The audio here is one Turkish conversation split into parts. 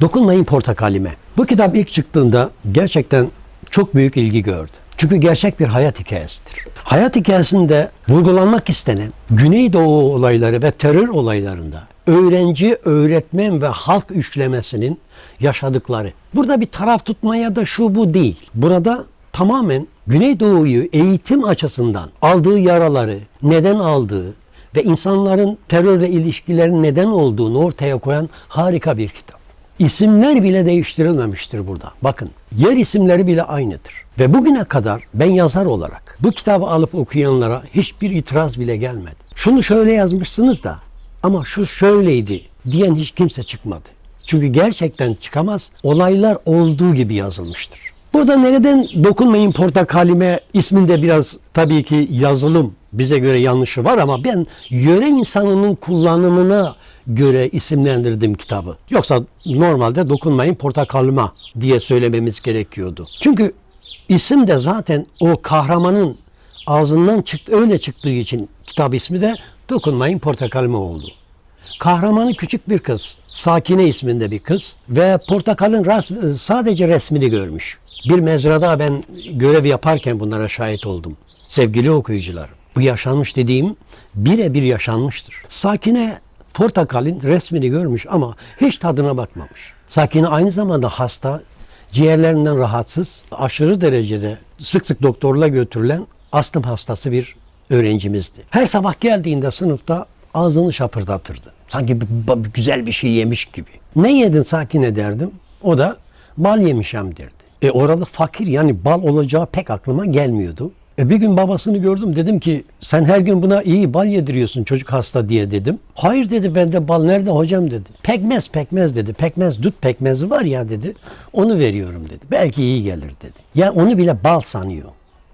Dokunmayın portakalime. Bu kitap ilk çıktığında gerçekten çok büyük ilgi gördü. Çünkü gerçek bir hayat hikayesidir. Hayat hikayesinde vurgulanmak istenen Güneydoğu olayları ve terör olaylarında öğrenci, öğretmen ve halk üçlemesinin yaşadıkları. Burada bir taraf tutmaya da şu bu değil. Burada tamamen Güneydoğu'yu eğitim açısından aldığı yaraları, neden aldığı ve insanların terörle ilişkilerin neden olduğunu ortaya koyan harika bir kitap. İsimler bile değiştirilmemiştir burada. Bakın yer isimleri bile aynıdır. Ve bugüne kadar ben yazar olarak bu kitabı alıp okuyanlara hiçbir itiraz bile gelmedi. Şunu şöyle yazmışsınız da ama şu şöyleydi diyen hiç kimse çıkmadı. Çünkü gerçekten çıkamaz. Olaylar olduğu gibi yazılmıştır. Burada neden dokunmayın portakalime isminde biraz tabii ki yazılım bize göre yanlışı var ama ben yöre insanının kullanımına göre isimlendirdim kitabı. Yoksa normalde dokunmayın portakalma diye söylememiz gerekiyordu. Çünkü isim de zaten o kahramanın ağzından çıktı öyle çıktığı için kitap ismi de dokunmayın portakalma oldu. Kahramanı küçük bir kız. Sakine isminde bir kız. Ve portakalın ras- sadece resmini görmüş. Bir mezrada ben görev yaparken bunlara şahit oldum. Sevgili okuyucular. Bu yaşanmış dediğim birebir yaşanmıştır. Sakine portakalin resmini görmüş ama hiç tadına bakmamış. Sakine aynı zamanda hasta, ciğerlerinden rahatsız, aşırı derecede sık sık doktorla götürülen astım hastası bir öğrencimizdi. Her sabah geldiğinde sınıfta ağzını şapırdatırdı. Sanki güzel bir şey yemiş gibi. Ne yedin sakine derdim. O da bal yemişem derdi. E orada fakir yani bal olacağı pek aklıma gelmiyordu. E bir gün babasını gördüm dedim ki sen her gün buna iyi bal yediriyorsun çocuk hasta diye dedim. Hayır dedi bende bal nerede hocam dedi. Pekmez pekmez dedi. Pekmez dut pekmezi var ya dedi. Onu veriyorum dedi. Belki iyi gelir dedi. Ya onu bile bal sanıyor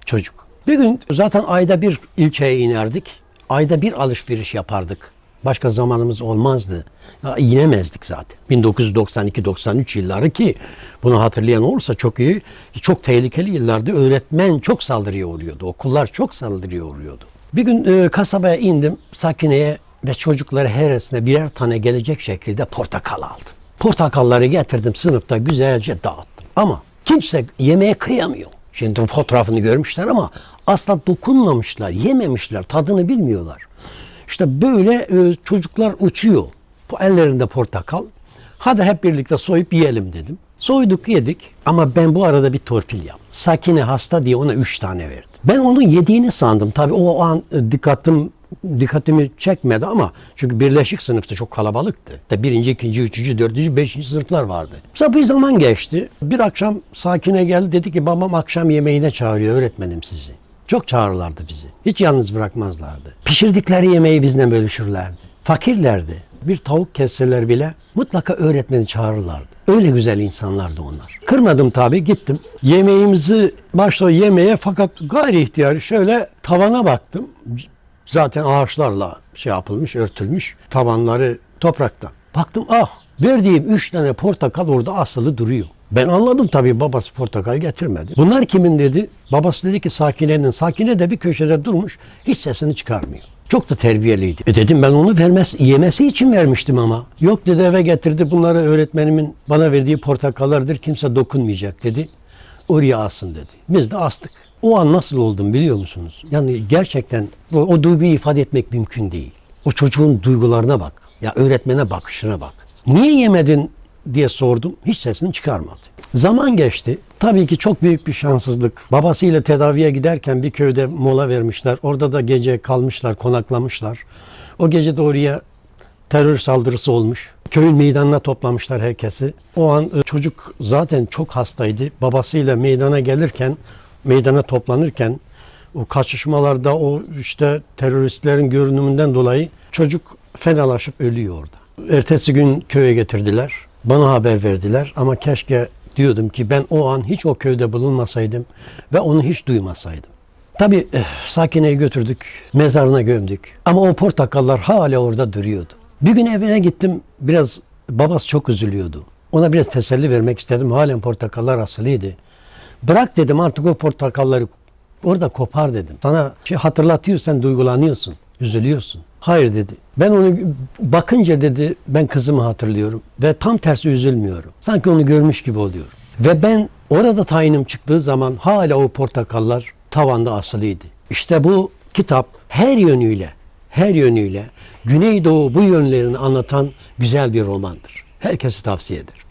çocuk. Bir gün zaten ayda bir ilçeye inerdik. Ayda bir alışveriş yapardık. Başka zamanımız olmazdı. Ya, inemezdik zaten. 1992-93 yılları ki bunu hatırlayan olursa çok iyi. Çok tehlikeli yıllardı. Öğretmen çok saldırıya uğruyordu. Okullar çok saldırıya uğruyordu. Bir gün e, kasabaya indim. Sakine'ye ve çocuklara heresine birer tane gelecek şekilde portakal aldım. Portakalları getirdim sınıfta güzelce dağıttım. Ama kimse yemeğe kıyamıyor. Şimdi fotoğrafını görmüşler ama asla dokunmamışlar, yememişler, tadını bilmiyorlar. İşte böyle e, çocuklar uçuyor. Bu ellerinde portakal. Hadi hep birlikte soyup yiyelim dedim. Soyduk yedik ama ben bu arada bir torpil yaptım. Sakine hasta diye ona üç tane verdim. Ben onun yediğini sandım. Tabii o an e, dikkatim dikkatimi çekmedi ama çünkü birleşik sınıfta çok kalabalıktı. Birinci, ikinci, üçüncü, dördüncü, beşinci sınıflar vardı. Mesela bir zaman geçti. Bir akşam Sakine geldi dedi ki babam akşam yemeğine çağırıyor öğretmenim sizi. Çok çağırırlardı bizi. Hiç yalnız bırakmazlardı. Pişirdikleri yemeği bizle bölüşürlerdi. Fakirlerdi. Bir tavuk kesseler bile mutlaka öğretmeni çağırırlardı. Öyle güzel insanlardı onlar. Kırmadım tabii gittim. Yemeğimizi başta yemeye fakat gayri ihtiyari şöyle tavana baktım. Zaten ağaçlarla şey yapılmış, örtülmüş. Tavanları topraktan. Baktım ah verdiğim üç tane portakal orada asılı duruyor. Ben anladım tabii babası portakal getirmedi. Bunlar kimin dedi? Babası dedi ki Sakine'nin. Sakine de bir köşede durmuş hiç sesini çıkarmıyor. Çok da terbiyeliydi. E dedim ben onu vermez, yemesi için vermiştim ama. Yok dedi eve getirdi bunları öğretmenimin bana verdiği portakallardır kimse dokunmayacak dedi. Oraya asın dedi. Biz de astık. O an nasıl oldum biliyor musunuz? Yani gerçekten o, o duyguyu ifade etmek mümkün değil. O çocuğun duygularına bak. Ya öğretmene bakışına bak. Niye yemedin diye sordum. Hiç sesini çıkarmadı. Zaman geçti. Tabii ki çok büyük bir şanssızlık. Babasıyla tedaviye giderken bir köyde mola vermişler. Orada da gece kalmışlar, konaklamışlar. O gece de oraya terör saldırısı olmuş. Köyün meydanına toplamışlar herkesi. O an e, çocuk zaten çok hastaydı. Babasıyla meydana gelirken, meydana toplanırken o kaçışmalarda o işte teröristlerin görünümünden dolayı çocuk fenalaşıp ölüyor orada. Ertesi gün köye getirdiler. Bana haber verdiler ama keşke diyordum ki ben o an hiç o köyde bulunmasaydım ve onu hiç duymasaydım. Tabii eh, Sakine'yi götürdük, mezarına gömdük. Ama o portakallar hala orada duruyordu. Bir gün evine gittim, biraz babası çok üzülüyordu. Ona biraz teselli vermek istedim. Halen portakallar asılıydı. Bırak dedim artık o portakalları orada kopar dedim. Sana şey hatırlatıyor sen duygulanıyorsun, üzülüyorsun. Hayır dedi. Ben onu bakınca dedi ben kızımı hatırlıyorum ve tam tersi üzülmüyorum. Sanki onu görmüş gibi oluyorum. Ve ben orada tayinim çıktığı zaman hala o portakallar tavanda asılıydı. İşte bu kitap her yönüyle, her yönüyle Güneydoğu bu yönlerini anlatan güzel bir romandır. Herkese tavsiye ederim.